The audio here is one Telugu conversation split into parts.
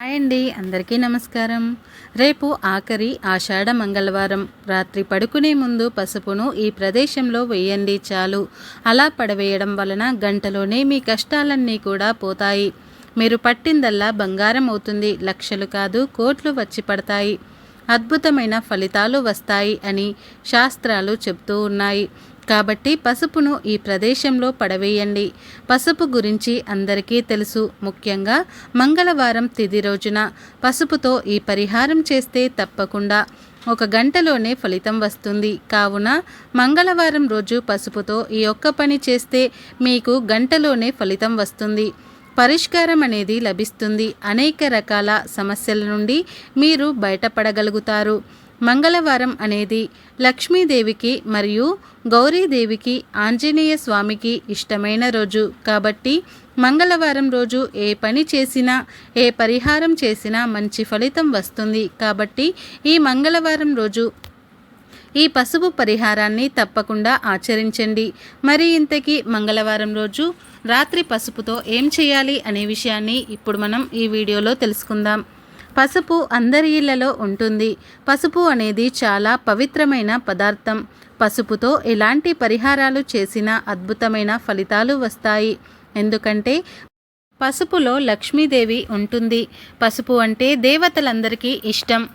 హాయ్ అండి అందరికీ నమస్కారం. రేపు ఆఖరి ఆషాఢ మంగళవారం. రాత్రి పడుకునే ముందు పసుపును ఈ ప్రదేశంలో వేయండి చాలు. అలా పడవేయడం వలన గంటలోనే మీ కష్టాలన్నీ కూడా పోతాయి. మీరు పట్టిందల్లా బంగారం అవుతుంది. లక్షలు కాదు కోట్లు వచ్చి పడతాయి. అద్భుతమైన ఫలితాలు వస్తాయి అని శాస్త్రాలు చెప్తూ ఉన్నాయి. కాబట్టి పసుపును ఈ ప్రదేశంలో పడవేయండి. పసుపు గురించి అందరికీ తెలుసు. ముఖ్యంగా మంగళవారం తిది రోజున పసుపుతో ఈ పరిహారం చేస్తే తప్పకుండా. ఒక గంటలోనే ఫలితం వస్తుంది. కావున మంగళవారం రోజు పసుపుతో ఈ ఒక్క పని చేస్తే మీకు గంటలోనే ఫలితం వస్తుంది. పరిష్కారం అనేది లభిస్తుంది. అనేక రకాల సమస్యల నుండి మీరు బయటపడగలుగుతారు. మంగళవారం అనేది లక్ష్మీదేవికి మరియు గౌరీదేవికి ఆంజనేయ స్వామికి ఇష్టమైన రోజు. కాబట్టి మంగళవారం రోజు ఏ పని చేసినా ఏ పరిహారం చేసినా మంచి ఫలితం వస్తుంది. కాబట్టి ఈ మంగళవారం రోజు ఈ పసుపు పరిహారాన్ని తప్పకుండా ఆచరించండి. మరి ఇంతకీ మంగళవారం రోజు రాత్రి పసుపుతో ఏం చేయాలి అనే విషయాన్ని ఇప్పుడు మనం ఈ వీడియోలో తెలుసుకుందాం. పసుపు అందరి ఇళ్ళలో ఉంటుంది. పసుపు అనేది చాలా పవిత్రమైన పదార్థం. పసుపుతో ఎలాంటి పరిహారాలు చేసినా అద్భుతమైన ఫలితాలు వస్తాయి. ఎందుకంటే పసుపులో లక్ష్మీదేవి ఉంటుంది. పసుపు అంటే దేవతలందరికీ ఇష్టం.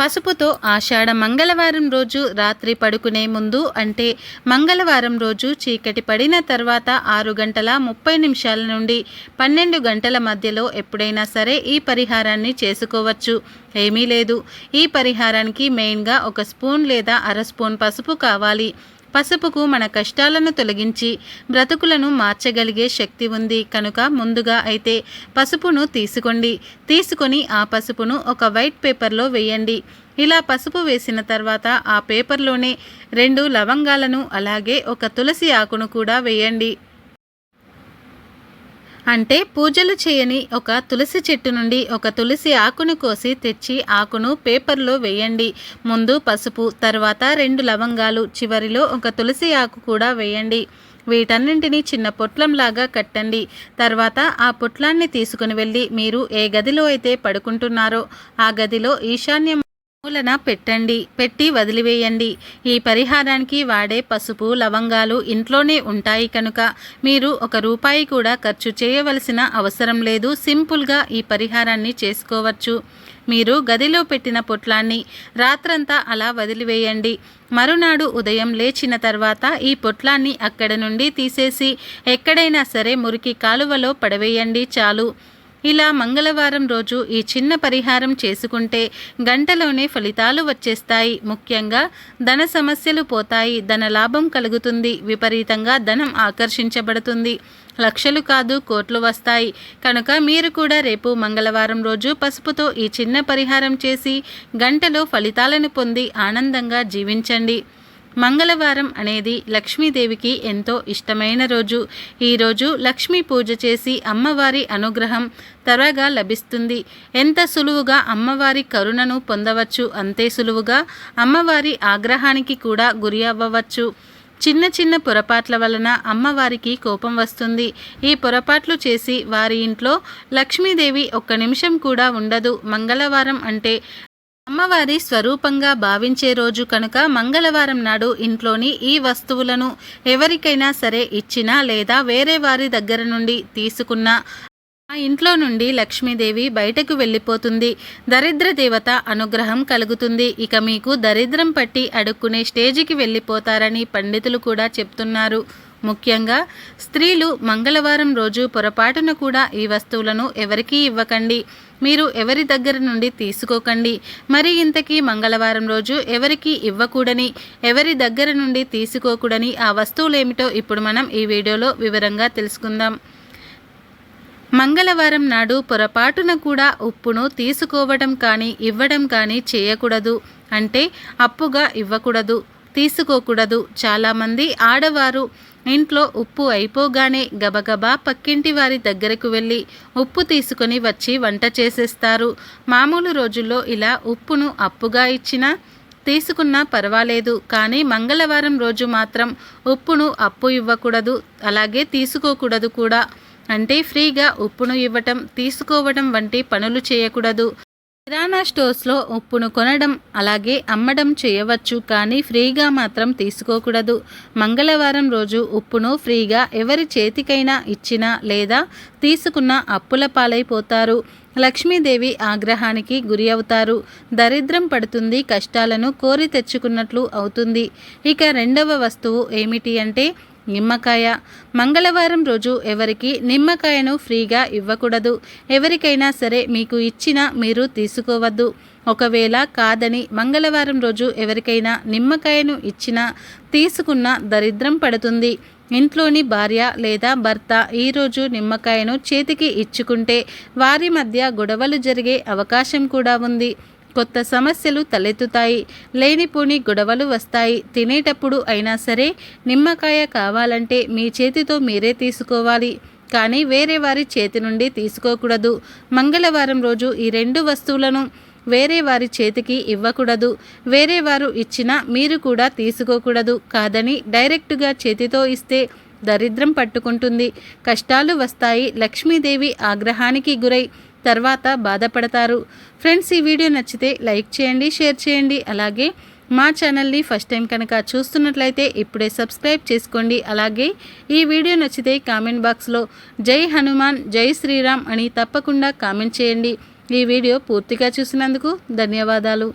పసుపుతో ఆషాఢ మంగళవారం రోజు రాత్రి పడుకునే ముందు అంటే మంగళవారం రోజు చీకటి పడిన తర్వాత ఆరు గంటల ముప్పై నిమిషాల నుండి పన్నెండు గంటల మధ్యలో ఎప్పుడైనా సరే ఈ పరిహారాన్ని చేసుకోవచ్చు. ఏమీ లేదు. ఈ పరిహారానికి మెయిన్గా ఒక స్పూన్ లేదా అర స్పూన్ పసుపు కావాలి. పసుపుకు మన కష్టాలను తొలగించి బ్రతుకులను మార్చగలిగే శక్తి ఉంది. కనుక ముందుగా అయితే పసుపును తీసుకోండి. తీసుకొని ఆ పసుపును ఒక వైట్ పేపర్లో వేయండి. ఇలా పసుపు వేసిన తర్వాత ఆ పేపర్లోనే రెండు లవంగాలను అలాగే ఒక తులసి ఆకును కూడా వేయండి. అంటే పూజలు చేయని ఒక తులసి చెట్టు నుండి ఒక తులసి ఆకును కోసి తెచ్చి ఆకును పేపర్లో వేయండి. ముందు పసుపు తర్వాత రెండు లవంగాలు చివరిలో ఒక తులసి ఆకు కూడా వేయండి. వీటన్నింటినీ చిన్న పొట్లంలాగా కట్టండి. తర్వాత ఆ పొట్లాన్ని తీసుకుని వెళ్ళి మీరు ఏ గదిలో అయితే పడుకుంటున్నారో ఆ గదిలో ఈశాన్యం మూలన పెట్టండి పెట్టి వదిలివేయండి. ఈ పరిహారానికి వాడే పసుపు లవంగాలు ఇంట్లోనే ఉంటాయి కనుక మీరు ఒక రూపాయి కూడా ఖర్చు చేయవలసిన అవసరం లేదు. సింపుల్గా ఈ పరిహారాన్ని చేసుకోవచ్చు. మీరు గదిలో పెట్టిన పొట్లాన్ని రాత్రంతా అలా వదిలివేయండి. మరునాడు ఉదయం లేచిన తర్వాత ఈ పొట్లాన్ని అక్కడ నుండి తీసేసి ఎక్కడైనా సరే మురికి కాలువలో పడవేయండి చాలు. ఇలా మంగళవారం రోజు ఈ చిన్న పరిహారం చేసుకుంటే గంటలోనే ఫలితాలు వచ్చేస్తాయి. ముఖ్యంగా ధన సమస్యలు పోతాయి. ధన లాభం కలుగుతుంది. విపరీతంగా ధనం ఆకర్షించబడుతుంది. లక్షలు కాదు కోట్లు వస్తాయి. కనుక మీరు కూడా రేపు మంగళవారం రోజు పసుపుతో ఈ చిన్న పరిహారం చేసి గంటలో ఫలితాలను పొంది ఆనందంగా జీవించండి. మంగళవారం అనేది లక్ష్మీదేవికి ఎంతో ఇష్టమైన రోజు. ఈరోజు లక్ష్మీ పూజ చేసి అమ్మవారి అనుగ్రహం త్వరగా లభిస్తుంది. ఎంత సులువుగా అమ్మవారి కరుణను పొందవచ్చు అంతే సులువుగా అమ్మవారి ఆగ్రహానికి కూడా గురి అవ్వవచ్చు. చిన్న చిన్న పొరపాట్ల వలన అమ్మవారికి కోపం వస్తుంది. ఈ పొరపాట్లు చేసి వారి ఇంట్లో లక్ష్మీదేవి ఒక్క నిమిషం కూడా ఉండదు. మంగళవారం అంటే అమ్మవారి స్వరూపంగా భావించే రోజు కనుక మంగళవారం నాడు ఇంట్లోని ఈ వస్తువులను ఎవరికైనా సరే ఇచ్చినా లేదా వేరే వారి దగ్గర నుండి తీసుకున్నా ఆ ఇంట్లో నుండి లక్ష్మీదేవి బయటకు వెళ్ళిపోతుంది. దరిద్ర దేవత అనుగ్రహం కలుగుతుంది. ఇక మీకు దరిద్రం పట్టి అడుక్కునే స్టేజికి వెళ్ళిపోతారని పండితులు కూడా చెప్తున్నారు. ముఖ్యంగా స్త్రీలు మంగళవారం రోజు పొరపాటున కూడా ఈ వస్తువులను ఎవరికీ ఇవ్వకండి. మీరు ఎవరి దగ్గర నుండి తీసుకోకండి. మరి ఇంతకీ మంగళవారం రోజు ఎవరికి ఇవ్వకూడని ఎవరి దగ్గర నుండి తీసుకోకూడని ఆ వస్తువులు ఏమిటో ఇప్పుడు మనం ఈ వీడియోలో వివరంగా తెలుసుకుందాం. మంగళవారం నాడు పొరపాటున కూడా ఉప్పును తీసుకోవడం కానీ ఇవ్వడం కానీ చేయకూడదు. అంటే అప్పుగా ఇవ్వకూడదు తీసుకోకూడదు. చాలామంది ఆడవారు ఇంట్లో ఉప్పు అయిపోగానే గబగబా పక్కింటి వారి దగ్గరకు వెళ్ళి ఉప్పు తీసుకొని వచ్చి వంట చేసేస్తారు. మామూలు రోజుల్లో ఇలా ఉప్పును అప్పుగా ఇచ్చినా తీసుకున్నా పర్వాలేదు. కానీ మంగళవారం రోజు మాత్రం ఉప్పును అప్పు ఇవ్వకూడదు అలాగే తీసుకోకూడదు కూడా. అంటే ఫ్రీగా ఉప్పును ఇవ్వటం తీసుకోవడం వంటి పనులు చేయకూడదు. కిరాణా స్టోర్స్లో ఉప్పును కొనడం అలాగే అమ్మడం చేయవచ్చు కానీ ఫ్రీగా మాత్రం తీసుకోకూడదు. మంగళవారం రోజు ఉప్పును ఫ్రీగా ఎవరి చేతికైనా ఇచ్చినా లేదా తీసుకున్న అప్పుల పాలైపోతారు. లక్ష్మీదేవి ఆగ్రహానికి గురి అవుతారు. దరిద్రం పడుతుంది కష్టాలను కోరి తెచ్చుకున్నట్లు అవుతుంది. ఇక రెండవ వస్తువు ఏమిటి అంటే నిమ్మకాయ. మంగళవారం రోజు ఎవరికి నిమ్మకాయను ఫ్రీగా ఇవ్వకూడదు. ఎవరికైనా సరే మీకు ఇచ్చినా మీరు తీసుకోవద్దు. ఒకవేళ కాదని మంగళవారం రోజు ఎవరికైనా నిమ్మకాయను ఇచ్చినా తీసుకున్న దరిద్రం పడుతుంది. ఇంట్లోని భార్య లేదా భర్త ఈరోజు నిమ్మకాయను చేతికి ఇచ్చుకుంటే వారి మధ్య గొడవలు జరిగే అవకాశం కూడా ఉంది. కొత్త సమస్యలు తలెత్తుతాయి. లేనిపోని గొడవలు వస్తాయి. తినేటప్పుడు అయినా సరే నిమ్మకాయ కావాలంటే మీ చేతితో మీరే తీసుకోవాలి. కానీ వేరే వారి చేతి నుండి తీసుకోకూడదు. మంగళవారం రోజు ఈ రెండు వస్తువులను వేరే వారి చేతికి ఇవ్వకూడదు. వేరే వారు ఇచ్చినా మీరు కూడా తీసుకోకూడదు. కాదని డైరెక్టుగా చేతితో ఇస్తే దరిద్రం పట్టుకుంటుంది. కష్టాలు వస్తాయి. లక్ష్మీదేవి ఆగ్రహానికి గురై తర్వాత బాధపడతారు. ఫ్రెండ్స్ ఈ వీడియో నచ్చితే లైక్ చేయండి షేర్ చేయండి. అలాగే మా ఛానల్ని ఫస్ట్ టైం కనుక చూస్తున్నట్లయితే ఇప్పుడే సబ్స్క్రైబ్ చేసుకోండి. అలాగే ఈ వీడియో నచ్చితే కామెంట్ బాక్స్లో జై హనుమాన్ జై శ్రీరామ్ అని తప్పకుండా కామెంట్ చేయండి. ఈ వీడియో పూర్తిగా చూసినందుకు ధన్యవాదాలు.